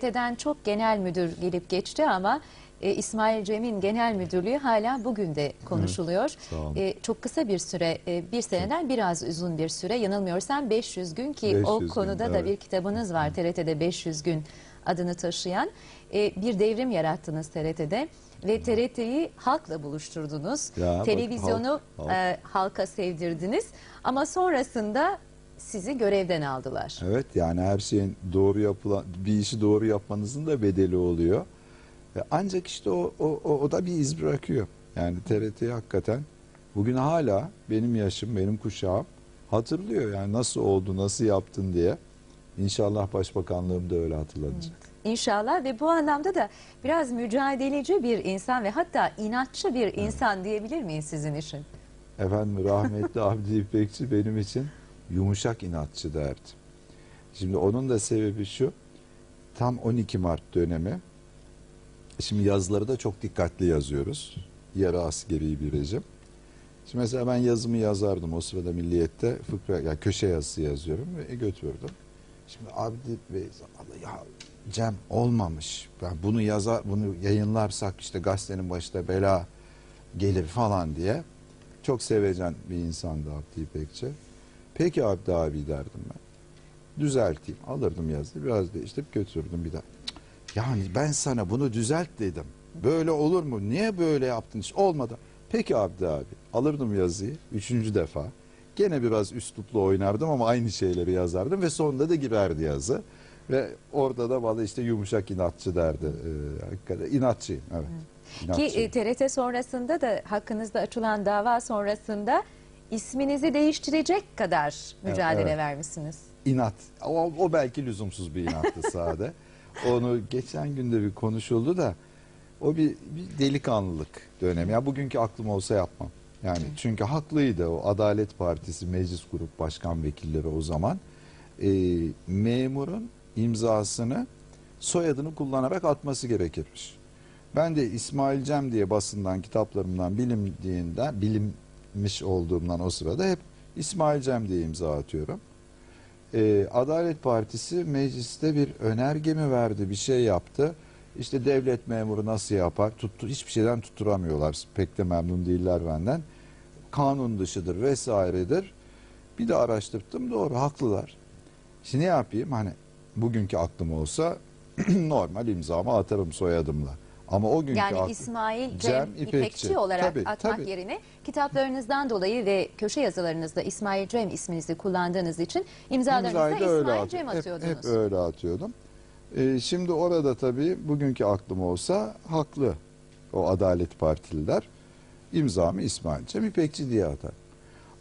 TRT'den çok genel müdür gelip geçti ama e, İsmail Cem'in genel müdürlüğü hala bugün de konuşuluyor. olun. E, çok kısa bir süre, e, bir seneden biraz uzun bir süre. Yanılmıyorsam 500 gün ki 500 o gün, konuda da evet. bir kitabınız var TRT'de 500 gün adını taşıyan. E, bir devrim yarattınız TRT'de ve TRT'yi halkla buluşturdunuz. Ya bak, Televizyonu halk- halk. e, halka sevdirdiniz ama sonrasında sizi görevden aldılar. Evet yani her şeyin doğru yapılan bir işi doğru yapmanızın da bedeli oluyor. E, Ancak işte o, o, o, o da bir iz bırakıyor. Yani TRT hakikaten bugün hala benim yaşım, benim kuşağım hatırlıyor. Yani nasıl oldu, nasıl yaptın diye. İnşallah başbakanlığım da öyle hatırlanacak. İnşallah ve bu anlamda da biraz mücadeleci bir insan ve hatta inatçı bir insan diyebilir miyiz sizin için? Efendim rahmetli Abdi İpekçi benim için yumuşak inatçı derdi. Şimdi onun da sebebi şu. Tam 12 Mart dönemi. Şimdi yazıları da çok dikkatli yazıyoruz. Yarı askeri bir rejim. Şimdi mesela ben yazımı yazardım o sırada Milliyet'te fıkra ya köşe yazısı yazıyorum ve götürdüm. Şimdi Abdi Bey ya Cem olmamış. Ben bunu yazar bunu yayınlarsak işte gazetenin başında bela gelir falan diye. Çok sevecen bir insandı Abdi İpekçi. Peki Abdi abi derdim ben. Düzelteyim. Alırdım yazıyı. Biraz değiştirip götürdüm bir daha. Yani ben sana bunu düzelt dedim. Böyle olur mu? Niye böyle yaptın? Hiç olmadı. Peki Abdi abi. Alırdım yazıyı. Üçüncü defa. Gene biraz üsluplu oynardım ama aynı şeyleri yazardım ve sonunda da girerdi yazı. Ve orada da bana işte yumuşak inatçı derdi. Ee, hakikaten inatçıyım. Evet. Ki İnatçıyım. e, TRT sonrasında da hakkınızda açılan dava sonrasında isminizi değiştirecek kadar mücadele evet. vermişsiniz. İnat. O, o belki lüzumsuz bir inattı sade. Onu geçen günde bir konuşuldu da o bir, bir delikanlılık dönemi. Ya bugünkü aklım olsa yapmam. Yani çünkü haklıydı o Adalet Partisi Meclis Grup Başkan Vekilleri o zaman. Ee, memurun imzasını soyadını kullanarak atması gerekirmiş. Ben de İsmail Cem diye basından kitaplarımdan bilindiğinden bilinmiş olduğumdan o sırada hep İsmail Cem diye imza atıyorum. Ee, Adalet Partisi mecliste bir önerge mi verdi, bir şey yaptı. İşte devlet memuru nasıl yapar? Tuttu, hiçbir şeyden tutturamıyorlar. Pek de memnun değiller benden. Kanun dışıdır vesairedir. Bir de araştırdım doğru haklılar. Şimdi ne yapayım? Hani bugünkü aklım olsa normal imzamı atarım soyadımla. Ama o günkü Yani İsmail Cem, İpekçi, olarak Tabii, atmak tabii. yerine kitaplarınızdan dolayı ve köşe yazılarınızda İsmail Cem isminizi kullandığınız için imzalarınızda İmzayı da öyle İsmail Cem hep- atıyordunuz. Hep, öyle atıyordum. Ee, şimdi orada tabii bugünkü aklım olsa haklı o Adalet Partililer. İmzamı İsmail Cem İpekçi diye atar.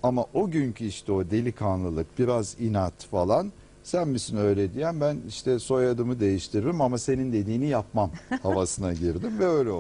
Ama o günkü işte o delikanlılık, biraz inat falan sen misin öyle diyen ben işte soyadımı değiştiririm ama senin dediğini yapmam havasına girdim ve öyle oldu.